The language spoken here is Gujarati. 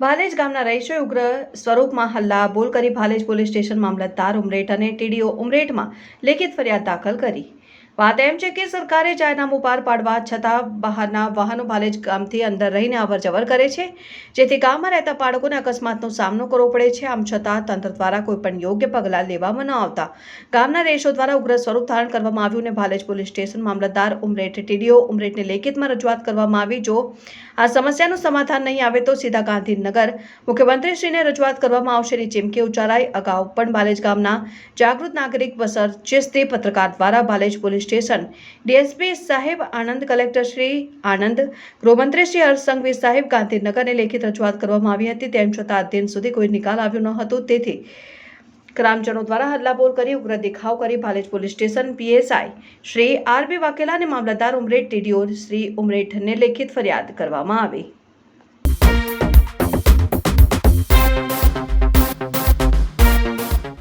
ભાલેજ ગામના રહીશોએ ઉગ્ર સ્વરૂપમાં હલ્લા બોલ કરી ભાલેજ પોલીસ સ્ટેશન મામલતદાર ઉમરેઠ અને ટીડીઓ ઉમરેઠમાં લેખિત ફરિયાદ દાખલ કરી. વાત એમ છે કે સરકારે જાહેરનામું પાર પાડવા છતાં બહારના વાહનો ભાલેજ ગામથી અંદર રહીને અવર જવર કરે છે. જેથી ગામમાં રહેતા બાળકોને અકસ્માતનો સામનો કરવો પડે છે. આમ છતાં તંત્ર દ્વારા કોઈપણ યોગ્ય પગલાં લેવામાં ન આવતા ગામના રેશો દ્વારા ઉગ્ર સ્વરૂપ ધારણ કરવામાં આવ્યું અને ભાલેજ પોલીસ સ્ટેશન મામલતદાર ઉમરેઠ ટીડીઓ ઉમરેઠને લેખિતમાં રજૂઆત કરવામાં આવી. જો આ સમસ્યાનું સમાધાન નહીં આવે તો સીધા ગાંધીનગર મુખ્યમંત્રીશ્રીને રજૂઆત કરવામાં આવશે. ની ચીમકી ઉચ્ચારાઈ અગાઉ પણ ભાલેજ ગામના જાગૃત નાગરિક વસર ચિસ્તી પત્રકાર દ્વારા ભાલેજ પોલીસ સ્ટેશન. ડીએસપી સાહેબ આનંદ કલેક્ટર શ્રી આનંદ ગૃહમંત્રી શ્રી હરસંઘવી સાહેબ ગાંધીનગરને લેખિત રજૂઆત કરવામાં આવી હતી. તેમ છતાં આજ સુધી કોઈ નિકાલ આવ્યો ન હતો. તેથી ગ્રામજનો દ્વારા હલ્લાબોલ કરી ઉગ્ર દેખાવ કરી Bhalej police station PSI Shri RB Vakela અને મામલતદાર ઉમરેઠ ટીડીઓ શ્રી ઉમરેઠને લેખિત ફરિયાદ કરવામાં આવી.